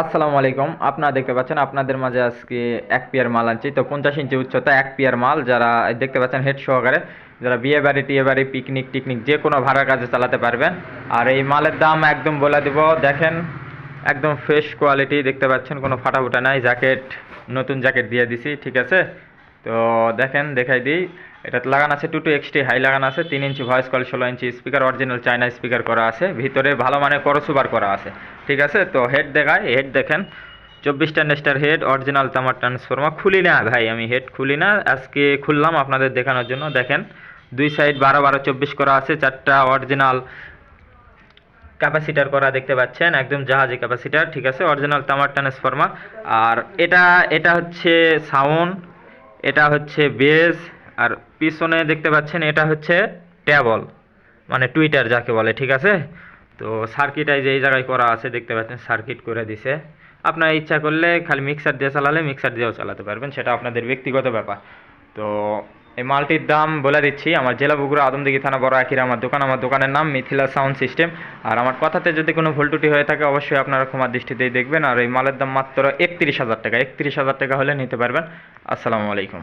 আসসালামু আলাইকুম। আপনারা দেখতে পাচ্ছেন, আপনাদের মাঝে আজকে এক পিয়ার মাল আনছি। তো পঞ্চাশ ইঞ্চি উচ্চতা এক পিয়ার মাল, যারা দেখতে পাচ্ছেন হেড সহকারে, যারা বিয়ে বাড়ি, টিয়ে বাড়ি পিকনিক টিকনিক, যে কোনো ভাড়ার কাজে চালাতে পারবেন। আর এই মালের দাম একদম বলে দিব, দেখেন, একদম ফ্রেশ কোয়ালিটি দেখতে পাচ্ছেন, কোনো ফাটাফুটা নাই জ্যাকেট নতুন জ্যাকেট দিয়ে দিছি, ঠিক আছে? তো দেখেন, দেখাই দিই এটাতে লাগানো আছে টু টু এক্সটি হাই লাগানো আছে, তিন ইঞ্চি ভয়েস কল ষোলো ইঞ্চি স্পিকার অরিজিনাল চাইনা স্পিকার করা আছে, ভিতরে ভালো মানের করসুবার করা আছে। ঠিক আছে? তো হেড দেখায় হেড দেখেন। চব্বিশটা নেস্টার হেড অরিজিনাল তামার ট্রান্সফর্মার খুলি না ভাই, আমি হেড খুলি না। আজকে খুললাম আপনাদের দেখানোর জন্য। দেখেন, দুই সাইড বারো বারো চব্বিশ করা আছে, চারটা অরিজিনাল ক্যাপাসিটার করা দেখতে পাচ্ছেন, একদম জাহাজি ক্যাপাসিটার ঠিক আছে? অরিজিনাল তামার ট্রান্সফর্মার আর এটা এটা হচ্ছে সাউন্ড, এটা হচ্ছে বেস আর পিছনে দেখতে পাচ্ছেন, এটা হচ্ছে ট্যাবল মানে টুইটার যাকে বলে, ঠিক আছে? তো সার্কিটাই যে জায়গায় করা আছে, দেখতে পাচ্ছেন সার্কিট করে দিছে। আপনার ইচ্ছা করলে খালি মিক্সার দিয়ে চালালে মিক্সার দিয়েও চালাতে পারবেন, সেটা আপনাদের ব্যক্তিগত ব্যাপার। তো এই মালটির দাম বলে দিচ্ছি, আমার জেলা বগুড়া আদমদিঘি থানা বড় আখির আমার দোকান, আমার দোকানের নাম মিথিলা সাউন্ড সিস্টেম। আর আমার কথাতে যদি কোনো ভুল ত্রুটি হয়ে থাকে, অবশ্যই আপনারা ক্ষমার দৃষ্টিতেই দেখবেন। আর এই মালের দাম মাত্র একত্রিশ হাজার টাকা, একত্রিশ হাজার টাকা হলে নিতে পারবেন। আসসালামু আলাইকুম।